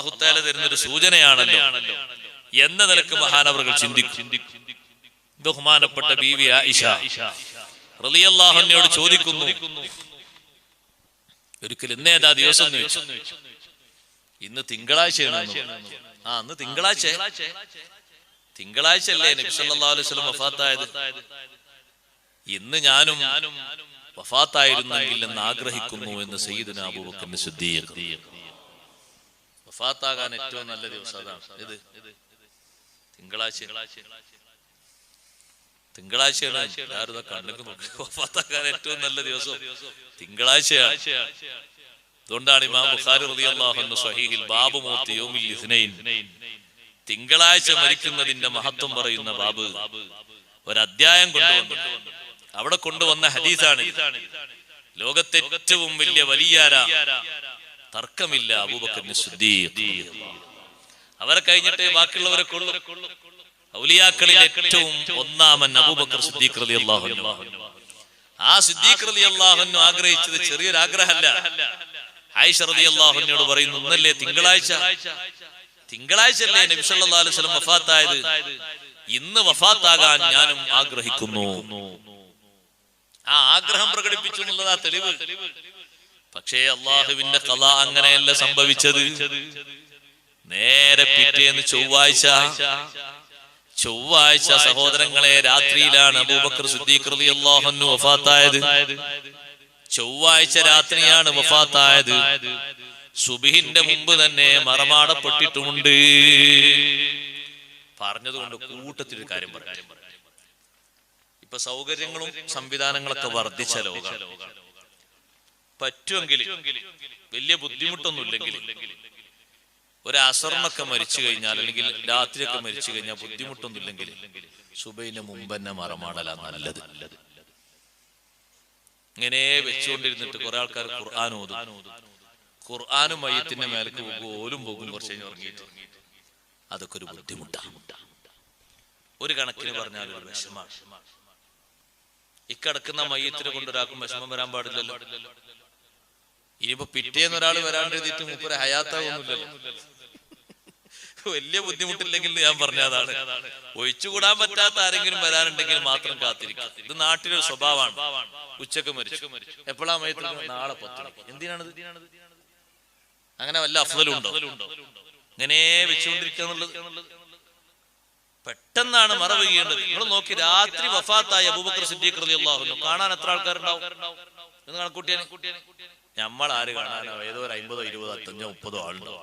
അള്ളാഹുത്താല തരുന്നൊരു സൂചനയാണല്ലോ. എന്ന നിലയ്ക്ക് മഹാനവറുകൾ ചിന്തിക്കും. ബഹുമാനപ്പെട്ട ബീവി ആയിഷ റലിയല്ലാഹുനോട് ചോദിക്കുന്നു. ഒരിക്കൽ ഇന്നേതാ ദിവസം. ഇന്ന് തിങ്കളാഴ്ചയാണ് ആ അന്ന് തിങ്കളാഴ്ച. തിങ്കളാഴ്ച അല്ലേ അലൈഹി വസല്ലം വഫാത്തായത്? ഇന്ന് ഞാനും വഫാത്തായിരുന്നെങ്കിൽ എന്ന് ആഗ്രഹിക്കുന്നു എന്ന് സയ്യിദുന അബൂബക്കർ സിദ്ദീഖ്. വഫാത്താകാൻ ഏറ്റവും നല്ല ദിവസം അതാണ് ഇത് തിങ്കളാഴ്ച. തിങ്കളാഴ്ചയാണ്. ഇതാ കണ്ണൊക്കെ നോക്കി. വഫാത്താകാൻ ഏറ്റവും നല്ല ദിവസം. തിങ്കളാഴ്ചയാണ്. അതുകൊണ്ടാണ് ഇമാം ബുഖാരി റളിയല്ലാഹു അൻഹു സ്വഹീഹിൽ ബാബു മൂത്ത് യൗമിൽ ഇസ്നൈൻ. തിങ്കളാഴ്ച മരിക്കുന്നതിന്റെ മഹത്വം പറയുന്ന ബാബ് ഒരു അധ്യായം കൊണ്ടുവന്നു. അവിടെ കൊണ്ടുവന്ന ഹദീസാണ്. ലോകത്തെ ഏറ്റവും വലിയ വലിയാര തർക്കമില്ല അബൂബക്കറിന് സിദ്ദീഖ്. അവരെ കഴിഞ്ഞിട്ട് ബാക്കിയുള്ളവരെ കൊള്ളു. ഔലിയാക്കളിൽ ഏറ്റവും ഒന്നാമൻ അബൂബക്കർ സിദ്ദീഖ് റളിയല്ലാഹു അൻഹു. ആ സിദ്ദീഖ് റളിയല്ലാഹു അൻഹു ആഗ്രഹിച്ചത് ചെറിയൊരു ആഗ്രഹമല്ല. ആയിഷ റളിയല്ലാഹുവിനോട് പറയുന്നു ഇന്നല്ലേ തിങ്കളാഴ്ച? തിങ്കളാഴ്ച? അല്ലേ നബി സല്ലല്ലാഹു അലൈഹി വസല്ലം വഫാത്തായത്? ഇന്ന് വഫാത്താകാൻ ഞാനും ആഗ്രഹിക്കുന്നു. ആ ആഗ്രഹം പ്രകടിപ്പിച്ചു എന്നുള്ളതാ തെളിവ്. പക്ഷേ അള്ളാഹുവിന്റെ കഥ അങ്ങനെയല്ല സംഭവിച്ചത്. നേരെ പിറ്റേന്ന് ചൊവ്വാഴ്ച ചൊവ്വാഴ്ച സഹോദരങ്ങളെ രാത്രിയിലാണ് അബൂബക്കർ സിദ്ദീഖ് അൻഹു വഫാത്തായത്. ചൊവ്വാഴ്ച രാത്രിയാണ് വഫാത്തായത്. സുബിഹിന്റെ മുമ്പ് തന്നെ മറമാടപ്പെട്ടിട്ടുമുണ്ട്. പറഞ്ഞതുകൊണ്ട് കൂട്ടത്തിൽ കാര്യം പറയാം. ഇപ്പൊ സൗകര്യങ്ങളും സംവിധാനങ്ങളൊക്കെ വർദ്ധിച്ച ലോകം പറ്റുമെങ്കിൽ വലിയ ബുദ്ധിമുട്ടൊന്നുമില്ലെങ്കിൽ ഒരു അസറിനൊക്കെ മരിച്ചു കഴിഞ്ഞാൽ അല്ലെങ്കിൽ രാത്രിയൊക്കെ മരിച്ചു കഴിഞ്ഞാൽ ബുദ്ധിമുട്ടൊന്നുമില്ലെങ്കിൽ സുബൈന് മുമ്പ് തന്നെ മറമാടല നല്ലത്. ഇങ്ങനെ വെച്ചുകൊണ്ടിരുന്നിട്ട് കുറെ ആൾക്കാർ ഖുർആൻ ഓതും. ഖുർആാനും മയ്യത്തിന്റെ മേലേക്ക് പോകും ഓലും പോകും കുറച്ച് അതൊക്കെ ഒരു ബുദ്ധിമുട്ടാണ് ഒരു കണക്കിന് പറഞ്ഞാൽ ഇക്കടക്കുന്ന മയ്യത്തിനെ കൊണ്ടൊരാൾക്കും വിഷമം വരാൻ പാടില്ലല്ലോ. ഇനിയിപ്പോ പിറ്റേന്ന് ഒരാൾ വരാണ്ടിരുന്നിട്ട് മൂപ്പരെ ഹയാത്താവുന്നില്ലല്ലോ വലിയ ബുദ്ധിമുട്ടില്ലെങ്കിൽ ഞാൻ പറഞ്ഞതാണ് ഒഴിച്ചുകൂടാൻ പറ്റാത്ത ആരെങ്കിലും വരാനുണ്ടെങ്കിൽ മാത്രം കാത്തിരിക്കാം ഇത് നാട്ടിലൊരു സ്വഭാവമാണ്. ഉച്ചയ്ക്ക് മരിച്ചു. എപ്പോഴാ നാളെ എന്തിനാണിത്? അങ്ങനെ വല്ല ഉണ്ടോ? ഇങ്ങനെ വെച്ചുകൊണ്ടിരിക്കുക എന്നുള്ളത്. പെട്ടെന്നാണ് മറവ് നിങ്ങൾ നോക്കി രാത്രി വഫാത്തായ അബൂബക്കർ സിദ്ദീഖ് റളിയല്ലാഹു അൻഹു. കാണാൻ എത്ര ആൾക്കാരുണ്ടാവും? എന്ന് കണക്കൂട്ടിയാനെ നമ്മൾ ആര് കാണാനോ ഏതോ ഒരു അമ്പതോ ഇരുപതോ അത്തഞ്ചോ മുപ്പതോ ആളുണ്ടോ?